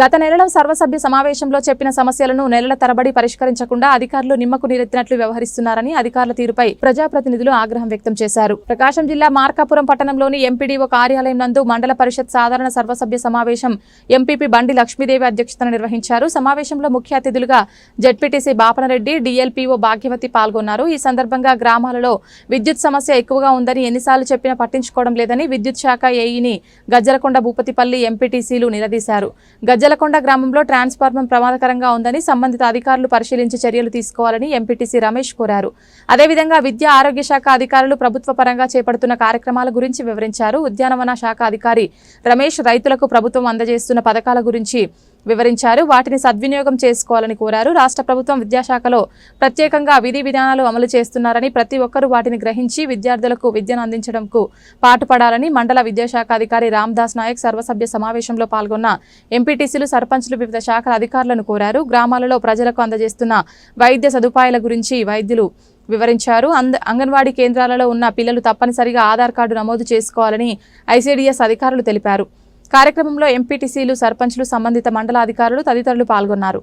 గత నెలలో సర్వసభ్య సమావేశంలో చెప్పిన సమస్యలను నెలల తరబడి పరిష్కరించకుండా అధికారులు నిమ్మకు నీరెత్తినట్లు వ్యవహరిస్తున్నారని అధికారుల తీరుపై ప్రజాప్రతినిధులు ఆగ్రహం వ్యక్తం చేశారు. ప్రకాశం జిల్లా మార్కాపురం పట్టణంలోని ఎంపీడీఓ కార్యాలయం నందు మండల పరిషత్ సాధారణ సర్వసభ్య సమావేశం ఎంపీపీ బండి లక్ష్మీదేవి అధ్యక్షతన నిర్వహించారు. సమావేశంలో ముఖ్య అతిథులుగా జడ్పీటీసీ బాపనరెడ్డి డీఎల్పీఓ భాగ్యవతి పాల్గొన్నారు. ఈ సందర్భంగా గ్రామాలలో విద్యుత్ సమస్య ఎక్కువగా ఉందని ఎన్నిసార్లు చెప్పినా పట్టించుకోవడం లేదని విద్యుత్ శాఖ ఏఈని గజ్జలకొండ భూపతిపల్లి ఎంపీటీసీలు నిలదీశారు. గజ్జలకొండ గ్రామంలో ట్రాన్స్ఫార్మర్ ప్రమాదకరంగా ఉందని సంబంధిత అధికారులు పరిశీలించి చర్యలు తీసుకోవాలని ఎంపీటీసీ రమేష్ కోరారు. అదేవిధంగా విద్యా ఆరోగ్య శాఖ అధికారులు ప్రభుత్వ పరంగా చేపడుతున్న కార్యక్రమాల గురించి వివరించారు. ఉద్యానవన శాఖ అధికారి రమేష్ రైతులకు ప్రభుత్వం అందజేస్తున్న పథకాల గురించి వివరించారు. వాటిని సద్వినియోగం చేసుకోవాలని కోరారు. రాష్ట్ర ప్రభుత్వం విద్యాశాఖలో ప్రత్యేకంగా విధి విధానాలు అమలు చేస్తున్నారని ప్రతి ఒక్కరూ వాటిని గ్రహించి విద్యార్థులకు విద్యను అందించడంకు పాటుపడాలని మండల విద్యాశాఖ అధికారి రామ్దాస్ నాయక్ సర్వసభ్య సమావేశంలో పాల్గొన్న ఎంపీటీసీలు సర్పంచులు వివిధ శాఖల అధికారులను కోరారు. గ్రామాలలో ప్రజలకు అందజేస్తున్న వైద్య సదుపాయాల గురించి వైద్యులు వివరించారు. అంద అంగన్వాడీ కేంద్రాలలో ఉన్న పిల్లలు తప్పనిసరిగా ఆధార్ కార్డు నమోదు చేసుకోవాలని ఐసీడీఎస్ అధికారులు తెలిపారు. కార్యక్రమంలో ఎంపీటీసీలు సర్పంచ్లు సంబంధిత మండల అధికారులు తదితరులు పాల్గొన్నారు.